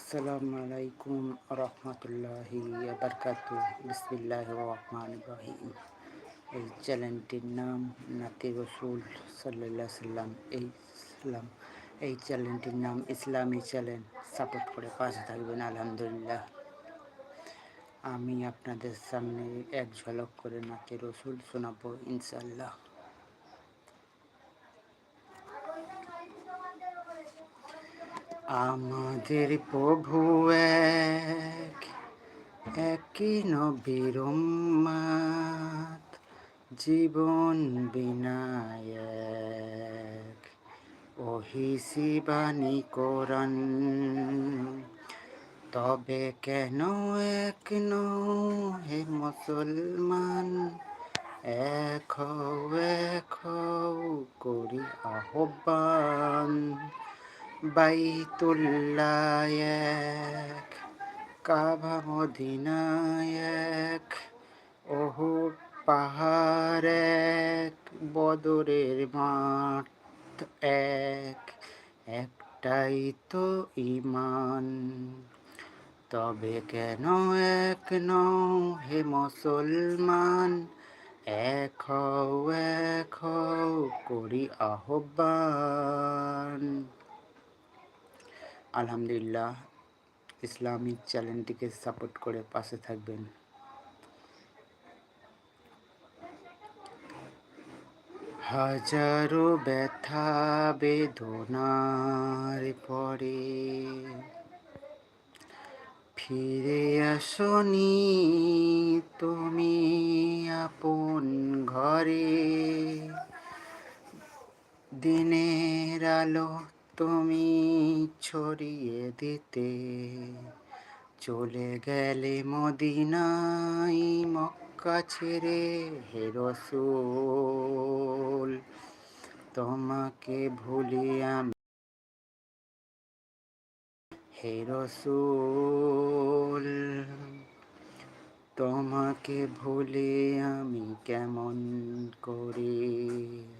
আসসালামু আলাইকুম রহমতুল্লাহি বরকাত বিসমিল্লাহ রহমান রহিম। এই চ্যানেলটির নাম নাতি রসুল সাল্লাহ সাল্লাম। এই সাল্লাম, এই চ্যানেলটির নাম ইসলামী চ্যানেল। সাপোর্ট করে পাশে থাকবেন, আলহামদুলিল্লাহ। আমি আপনাদের সামনে এক ঝলক করে নাতি রসুল শোনাবো ইনশাল্লাহ আমাদের প্রভু এক, একই নবীর জীবন বিনায়ক। ওহিসি বাণী কোরআন, তবে কেন এক হে মুসলমান? এক এক করি আহ্বান। বাইতুল্লাহ এক কাবা মদিনায়ক, ওহু পাহাড় এক বদরের মাঠ এক। একটাই তো ইমান তবে কেন এক নও হে মুসলমান? এক হও এক হও, করি আহ্বান। আলহামদুলিল্লাহ, ইসলামিক চ্যানেলটিকে সাপোর্ট করে পাশে থাকবেন। হাজারো ব্যথা বেদনার পরে ফিরে আসনি তুমি আপন ঘরে। দিনের আলো তুমি ছড়িয়ে দিতে চলে গেলে মদিনাই মক্কা ছেড়ে হে রসুল, তোমাকে ভুলি আমি। হে রসুল, তোমাকে ভুলে আমি কেমন করে?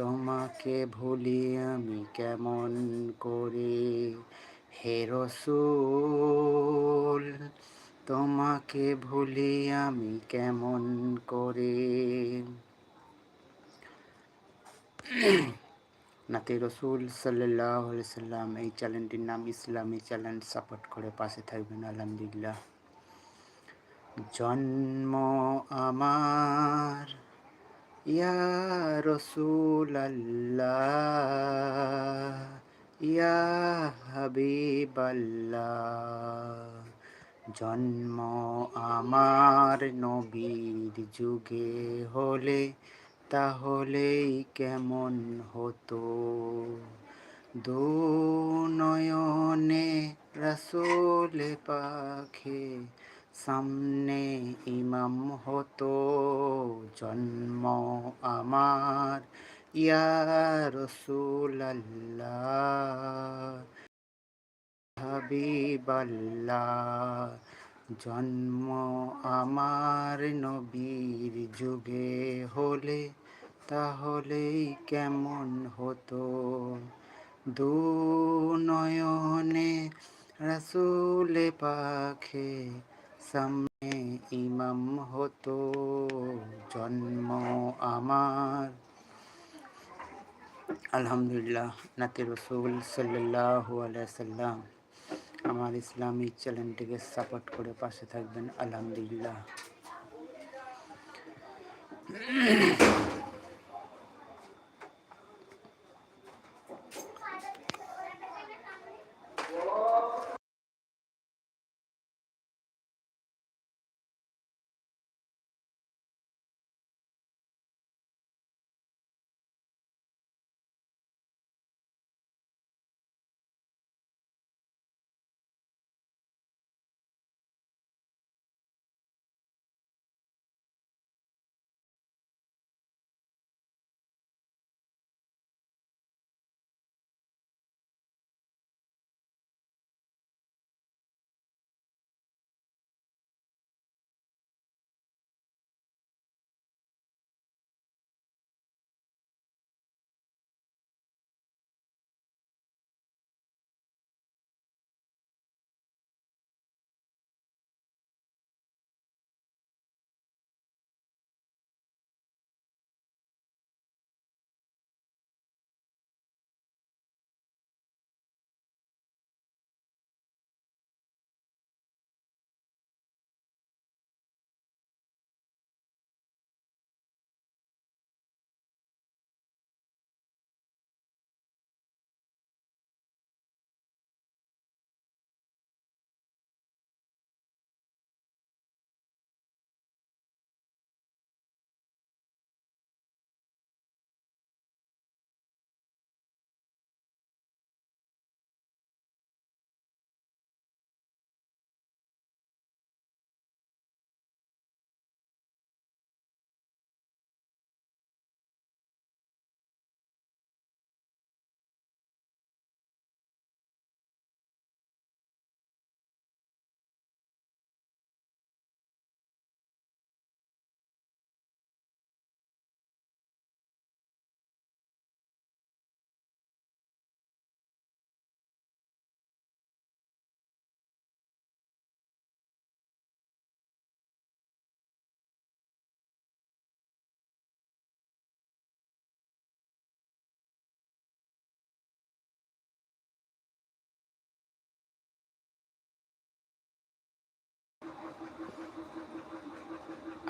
তোমাকে ভুলি আমি কেমন করে? হে রসুল, তোমাকে ভুলি আমি কেমন করে? নাতে রসুল সাল্লাহ সাল্লাম, এই চ্যানেলটির নাম ইসলামী চ্যানেল, সাপোর্ট করে পাশে থাকবেন, আলহামদুলিল্লাহ। জন্ম আমার ইয়া রসুল আল্লাহ ইয়া হাবিবাল্লাহ জন্ম আমার নবীর যুগে হলে তাহলেই কেমন হতো? দু নয়নে রসোলে পাখে সামনে ইমাম হতো, জন্ম আমার। ইয়া রসুল্লাহ হাবিবাল্লাহ, জন্ম আমার নবীর যুগে হলে তাহলেই কেমন হতো? দু নয়নে রসুলে পাখে সামনে ইমাম হতো জন্ম আমার। আলহামদুলিল্লাহ নাতে রসুল সাল্লাহ সাল্লাম আমার ইসলামী চ্যানেলটিকে সাপোর্ট করে পাশে থাকবেন আলহামদুলিল্লাহ।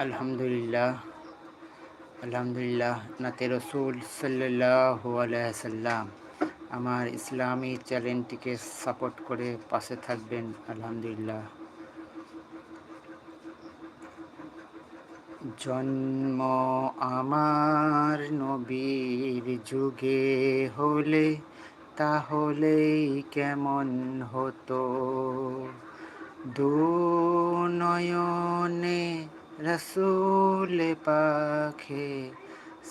আলহামদুলিল্লাহ আলহামদুলিল্লাহ, নাতে রসুল সাল্লাম আমার ইসলামী চ্যানেলটিকে সাপোর্ট করে পাশে থাকবেন, আলহামদুলিল্লাহ। জন্ম আমার নবীর যুগে হলে তাহলেই কেমন হতো? দুনয়নে রসুল পাখে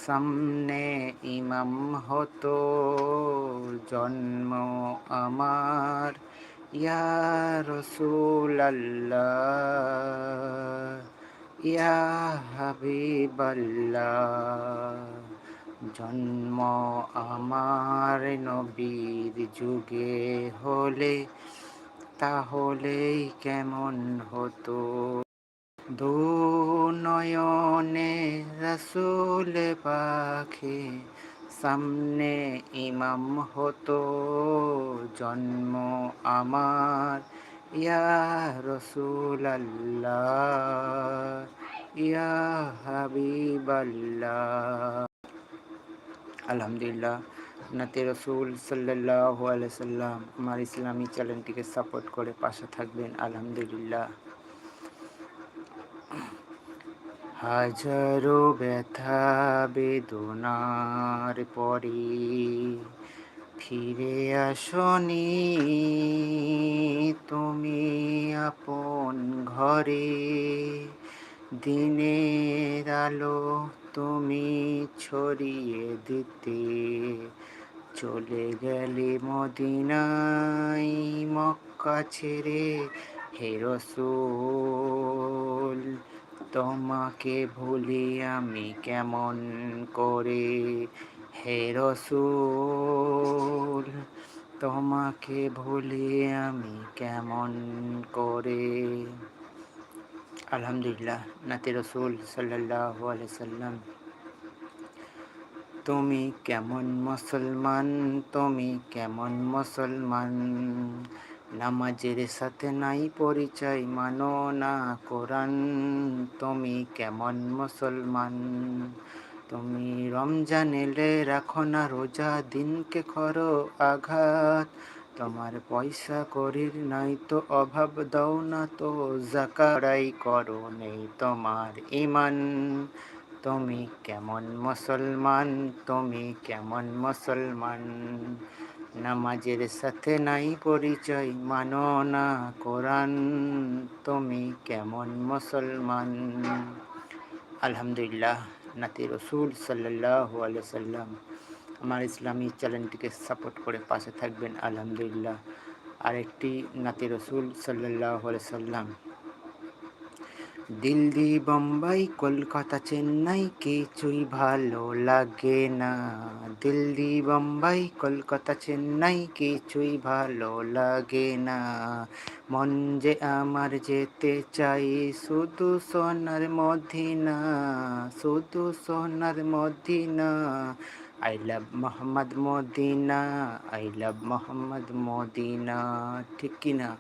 সামনে ইমাম হতো জন্ম আমার। ইয়া রসুল আল্লাহ ইয়া হাবিবাল্লাহ, জন্ম আমার নবীর যুগে হলে তাহলেই কেমন হতো? দু নয়নে রসুল পাখি সামনে ইমাম হতো। জন্ম আমার, ইয়া রসুল আল্লাহ ইয়া হাবিবাল্লাহ। আলহামদুলিল্লাহ। নাতে রসুল সাল্লাহ সাল্লাম আমার ইসলামী চ্যানেলটিকে সাপোর্ট করে পাশে থাকবেন, আলহামদুলিল্লাহ। হাজারো ব্যথা বেদনার পরে ফিরে আসনি তুমি আপন ঘরে। দিনের আলো তুমি ছড়িয়ে দিতে চলে গেলে মদিনাই মক্কা ছেড়ে হে রসুল, তোমাকে ভুলি আমি কেমন করে? হে রসুল, তোমাকে ভুলি আমি কেমন করে? আলহামদুলিল্লাহ, নাতি রসুল সাল্লাহ সাল্লাম তুমি কেমন মুসলমান, তুমি কেমন মুসলমান? নামাজের সাথে নাই পরিচয়, মানো না কোরআন। তুমি কেমন মুসলমান? তুমি রমজান এলে রাখো না রোজা, দিনকে করো আঘাত। তোমার পয়সা করির নাই তো অভাব, দাও না তো জাকারাই করো নেই তোমার ইমান তুমি কেমন মুসলমান, তুমি কেমন মুসলমান? নামাজের সাথে নাই পরিচয়, মানো না কোরআন। তুমি কেমন মুসলমান? আলহামদুলিল্লাহ, নাতি রসুল সাল্লাহ সাল্লাম আমার ইসলামী চ্যানেলটিকে সাপোর্ট করে পাশে থাকবেন, আলহামদুলিল্লাহ। আরেকটি নাতি রসুল সাল্লাহ সাল্লাম দিল্লি, বোম্বাই, কলকাতা, চেন্নাই, কিছুই ভালো লাগে না। দিল্লি, বোম্বাই, কলকাতা, চেন্নাই, কিছুই ভালো লাগে না। মন যে আমার যেতে চাই শুধু সোনার মদিনা, শুধু সোনার Medina. I love Mohammad Medina I love Mohammad Medina ঠিক কিনা?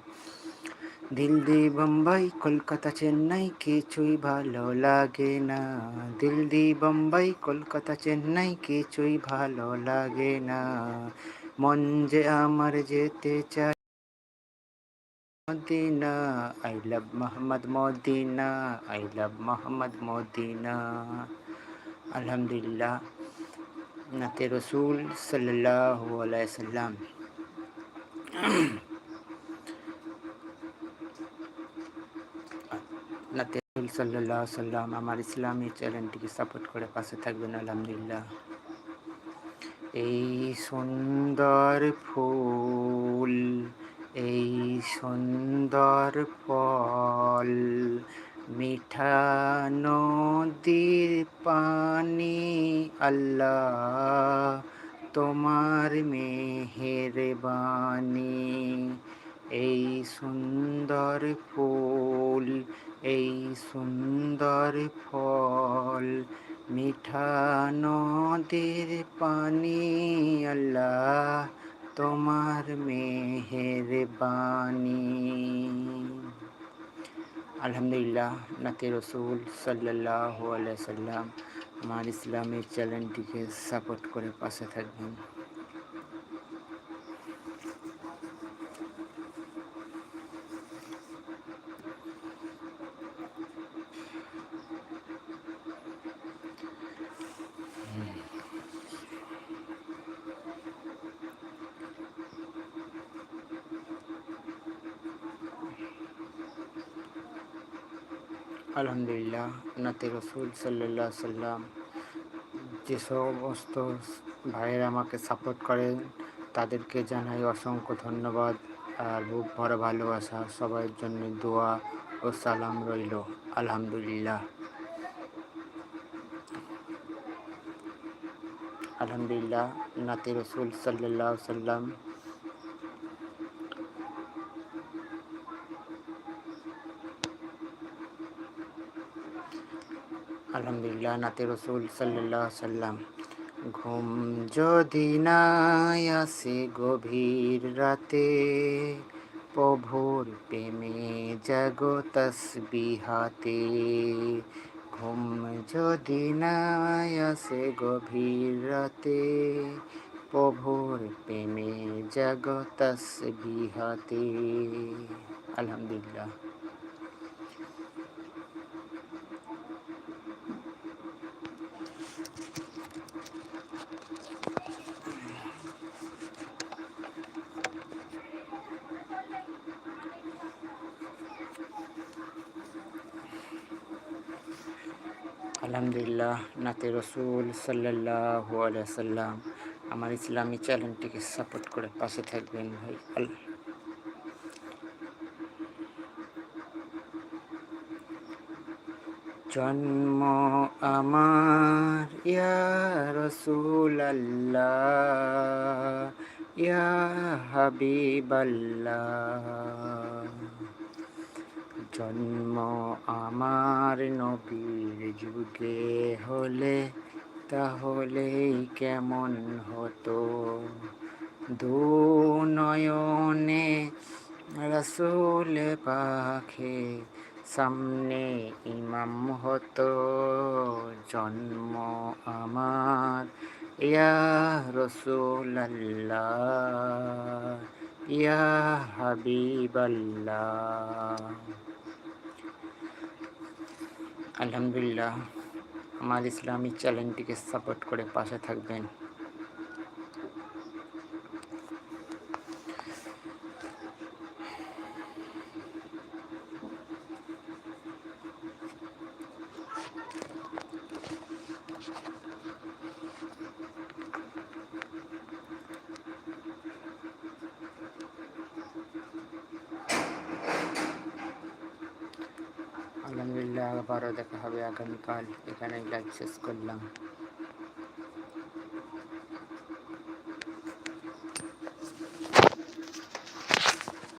দিল্লি বোম্বাই কলকাতা চেন্নাই কিছুই ভালো লাগে না দিল্লি বোম্বাই কলকাতা চেন্নাই কিছুই ভালো লাগে না মন যে আমার যেতে চায় Medina I love Mohammad Medina I love Mohammad Medina আলহামদুলিল্লাহ নাতে রসুল সাল্লাহ সাল্লাম নাতে সাল্লাহ সাল্লাম আমার ইসলামী চ্যানেলটিকে সাপোর্ট করে পাশে থাকবেন, আলহামদুলিল্লাহ। এই সুন্দর ফুল, এই সুন্দর ফল, মিঠা নদীর পানি, আল্লাহ তোমার মেহের বাণী এই সুন্দর ফুল এই সুন্দর ফল, মিঠা নদীর পানি, আল্লাহ তোমার মেহের বাণী আলহামদুলিল্লাহ নাতে রসুল সাল্লাহ সাল্লাম আমার ইসলামের চ্যানেলটিকে সাপোর্ট করে পাশে থাকবেন। আলহামদুলিল্লাহ নাতে রসুল সাল্লাহ সাল্লাম যে সমস্ত ভাইয়েরা আমাকে সাপোর্ট করেন, তাদেরকে জানাই অসংখ্য ধন্যবাদ আর বুক ভরা ভালোবাসা। সবার জন্য দোয়া ও সালাম রইল। আলহামদুলিল্লাহ। আলহামদুলিল্লাহ নাতে রসুল সাল্লাহ সাল্লাম আলহামদুলিল্লাহ নাতে রসুল সাল্লাহ সাল্লাম ঘুম যদি নাই আসে গভীর রাতে প্রভুর প্রেমে জাগো তসবিহাতে ঘুম যদি নাই আসে গভীর রাতে প্রভুর প্রেমে জাগো তসবিহাতে আলহামদুলিল্লাহ আলহামদুলিল্লাহ, নাতে রসুল সাল্লাহ সাল্লাম আমার ইসলামী চ্যানেলটিকে সাপোর্ট করে পাশে থাকবেন ভাই। আল্লাহ জন্ম আমার, ইয়া রসুল আল্লাহ ইয়া হাবিবাল্লাহ, জন্ম আমার নবীর যুগে হলে তাহলেই কেমন হতো? দু নয়নে রসুল পাখে সামনে ইমাম হতো, জন্ম আমার রসুল আল্লাহ ইয়া হাবিবাল্লাহ আলহামদুলিল্লাহ আমার ইসলামী চ্যানেলটিকে সাপোর্ট করে পাশে থাকবেন আলহামদুলিল্লাহ আবারও দেখা হবে আগামীকাল। এখানেই লাইভ শেষ করলাম।